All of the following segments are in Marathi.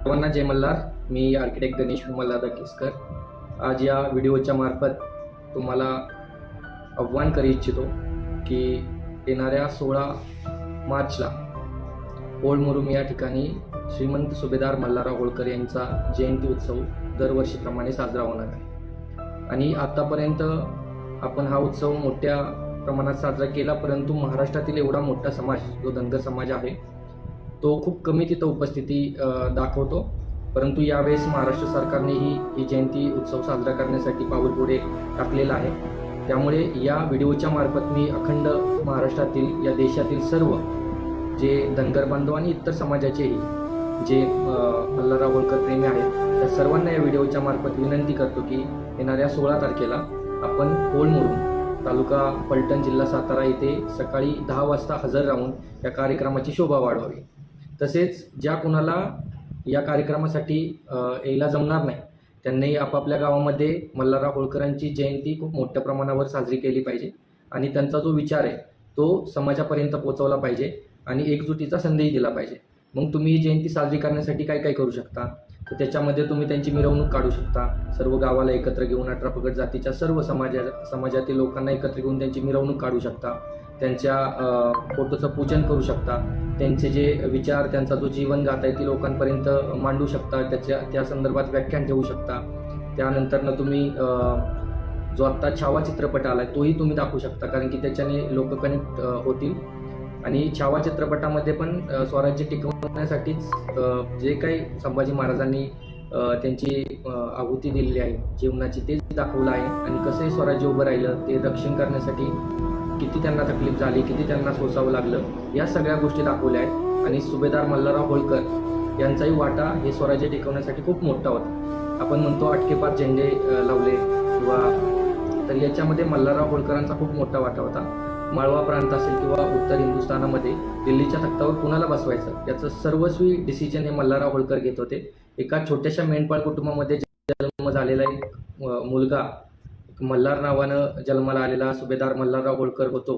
सर्वांना जय मल्हार मी आर्किटेक्ट गणेश मल्हार केसकर आज या व्हिडिओच्या मार्फत तुम्हाला आव्हान करू इच्छितो की येणाऱ्या सोळा मार्चला ओल्ड मुरुम या ठिकाणी श्रीमंत सुभेदार मल्हारराव होळकर यांचा जयंती उत्सव दरवर्षीप्रमाणे साजरा होणार आहे. आणि आतापर्यंत आपण हा उत्सव मोठ्या प्रमाणात साजरा केला परंतु महाराष्ट्रातील एवढा मोठा समाज जो धनगर समाज आहे तो खूप कमी तिथं उपस्थिती दाखवतो. परंतु यावेळेस महाराष्ट्र सरकारने ही ही जयंती उत्सव साजरा करण्यासाठी पाऊल पुढे टाकलेला आहे. त्यामुळे या व्हिडिओच्या मार्फत मी अखंड महाराष्ट्रातील या देशातील सर्व जे धनगर बांधव आणि इतर समाजाचेही जे अ, मल्हारराव होळकर प्रेमी आहेत त्या सर्वांना या व्हिडिओच्या मार्फत विनंती करतो की येणाऱ्या सोळा तारखेला आपण होळ तालुका पलटण जिल्हा सातारा येथे सकाळी दहा वाजता हजर राहून या कार्यक्रमाची शोभा वाढवावी. तसेच ज्या कुणाला या कार्यक्रमासाठी यायला जमणार नाही त्यांनी आपापल्या गावामध्ये मल्हारराव होळकरांची जयंती खूप मोठ्या प्रमाणावर साजरी केली पाहिजे आणि त्यांचा जो विचार आहे तो समाजापर्यंत पोहोचवला पाहिजे आणि एकजुटीचा संदेश दिला पाहिजे. मग तुम्ही ही जयंती साजरी करण्यासाठी काय काय करू शकता? तर त्याच्यामध्ये तुम्ही त्यांची मिरवणूक काढू शकता. सर्व गावाला एकत्र घेऊन अठरा पगड जातीच्या सर्व समाजा समाजातील लोकांना एकत्र घेऊन त्यांची मिरवणूक काढू शकता. त्यांच्या फोटोचं पूजन करू शकता. त्यांचे जे विचार त्यांचा जो जीवनगाथा आहे ती लोकांपर्यंत मांडू शकता. त्याच्या त्या संदर्भात व्याख्यान ठेवू शकता. त्यानंतरनं तुम्ही जो आत्ता छावा चित्रपट आला आहे तोही तुम्ही दाखवू शकता. कारण की त्याच्याने लोक कनेक्ट होतील. आणि छावा चित्रपटामध्ये पण स्वराज्य टिकवण्यासाठीच जे काही संभाजी महाराजांनी त्यांची आहुती दिलेली आहे जीवनाची तेच दाखवलं आहे. आणि कसंही स्वराज्य उभं राहिलं ते रक्षण करण्यासाठी किती त्यांना तकलीफ झाली किती त्यांना सोसावं लागलं या सगळ्या गोष्टी दाखवल्या आहेत. आणि सुभेदार मल्हारराव होळकर यांचाही वाटा हे स्वराज्य टिकवण्यासाठी खूप मोठा होता. आपण म्हणतो अटकेपात झेंडे लावले किंवा तर याच्यामध्ये मल्हारराव होळकरांचा खूप मोठा वाटा होता. माळवा प्रांत असेल किंवा उत्तर हिंदुस्थानामध्ये दिल्लीच्या तख्तावर कुणाला बसवायचं? याचं सर्वस्वी डिसिजन हे मल्हारराव होळकर घेत होते. एका छोट्याशा मेंढपाळ कुटुंबामध्ये जन्म झालेला एक मुलगा मल्हार नावानं जन्माला आलेला सुभेदार मल्हारराव होळकर होतो.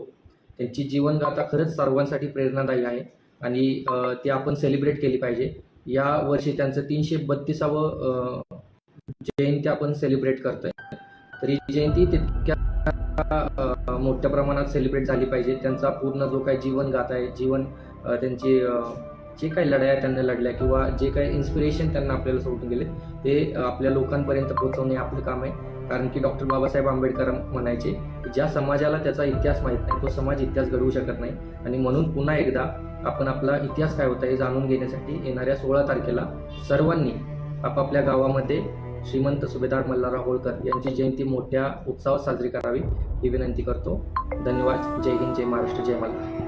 त्यांची जीवनगाथा खरंच सर्वांसाठी प्रेरणादायी आहे आणि ते ती आपण सेलिब्रेट केली पाहिजे. या वर्षी त्यांचं तीनशे बत्तीसावं जयंती आपण सेलिब्रेट करतोय. तर ही जयंती तितक्या मोठ्या प्रमाणात सेलिब्रेट झाली पाहिजे. त्यांचा पूर्ण जो काही जीवन गाथा आहे जीवन त्यांची जे काही लढाया त्यांना लढल्या किंवा जे काही इन्स्पिरेशन त्यांना आपल्याला सोडून गेले ते आपल्या लोकांपर्यंत पोहोचवणे आपलं काम आहे. कारण की डॉक्टर बाबासाहेब आंबेडकर म्हणायचे की ज्या समाजाला त्याचा इतिहास माहीत नाही तो समाज इतिहास घडवू शकत नाही. आणि म्हणून पुन्हा एकदा आपण आपला इतिहास काय होता हे जाणून घेण्यासाठी येणाऱ्या सोळा तारखेला सर्वांनी आपापल्या गावामध्ये श्रीमंत सुभेदार मल्हारराव होळकर यांची जयंती मोठ्या उत्साहात साजरी करावी ही विनंती करतो. धन्यवाद. जय हिंद जय महाराष्ट्र जय मल्हार.